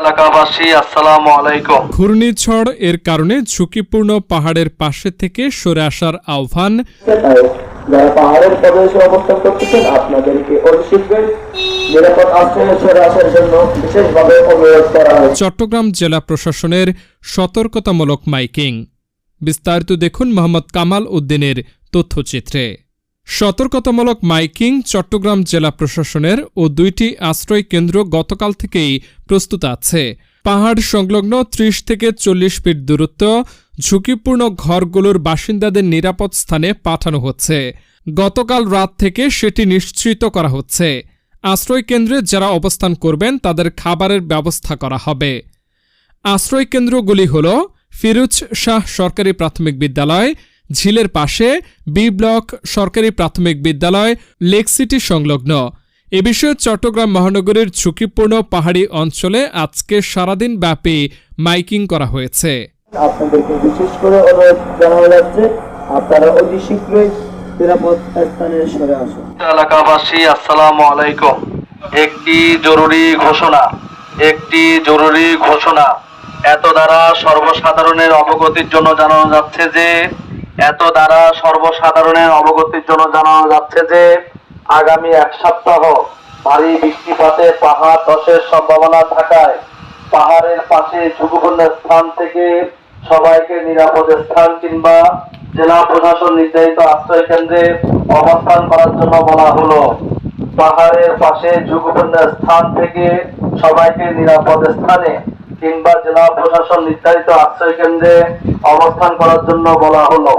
এলাকাবাসী আসসালামু আলাইকুম। ঘূর্ণিঝড় এর কারণে ঝুঁকিপূর্ণ পাহাড়ের পাশে থেকে সরে আসার আহ্বান। যারা পাহাড়ের প্রদেশে অবস্থান করতেছেন আপনাদেরকে অতি শীঘ্রই নিরাপদ আশ্রয়ে সরে আসার জন্য বিশেষভাবে অনুরোধ করা হয়েছে। চট্টগ্রাম জেলা প্রশাসনের সতর্কতামূলক মাইকিং। বিস্তারিত দেখুন মোহাম্মদ কামাল উদ্দিনের তথ্যচিত্রে। সতর্কতামূলক মাইকিং চট্টগ্রাম জেলা প্রশাসনের ও দুইটি আশ্রয় কেন্দ্র গতকাল থেকেই প্রস্তুত আছে। পাহাড় সংলগ্ন ত্রিশ থেকে চল্লিশ ফিট দূরত্ব, ঝুঁকিপূর্ণ ঘরগুলোর বাসিন্দাদের নিরাপদ স্থানে পাঠানো হচ্ছে। গতকাল রাত থেকে সেটি নিশ্চিত করা হচ্ছে। আশ্রয় কেন্দ্রে যারা অবস্থান করবেন, তাদের খাবারের ব্যবস্থা করা হবে। আশ্রয় কেন্দ্রগুলি হল ফিরুজ শাহ সরকারি প্রাথমিক বিদ্যালয় ঝিলের পাশে বি ব্লক সরকারি প্রাথমিক বিদ্যালয় লেক সিটি সংলগ্ন। এ বিষয়ে চট্টগ্রাম মহানগরীর ঝুঁকিপূর্ণ পাহাড়ি অঞ্চলে আজকে সারাদিন ব্যাপী মাইকিং করা হয়েছে। আপনাদেরকে বিশেষ করে অনুরোধ জানানো যাচ্ছে আপনারা অতি শীঘ্রই নিরাপদ স্থানে সরে আসুন। এলাকাবাসী আসসালামু আলাইকুম। একটি জরুরি ঘোষণা একটি জরুরি ঘোষণা। এত দ্বারা সর্বসাধারণের অবগতির জন্য জানানো যাচ্ছে যে এত দ্বারা সর্বসাধারণের অবগতির জন্য জানানো যাচ্ছে যে, আগামী এক সপ্তাহ ভারী বৃষ্টিপাতে পাহাড় ধসের সম্ভাবনা থাকায় পাহাড়ের পাশে ঝুঁকিপূর্ণ স্থান থেকে সবাইকে নিরাপদ স্থান কিংবা জেলা প্রশাসন নির্ধারিত আশ্রয় কেন্দ্রে অবস্থান করার জন্য বলা হলো। পাহাড়ের পাশে ঝুঁকিপূর্ণ স্থান থেকে সবাইকে নিরাপদ স্থানে কিংবা জেলা প্রশাসন নির্ধারিত আশ্রয় কেন্দ্রে অবস্থান করার জন্য বলা হলো।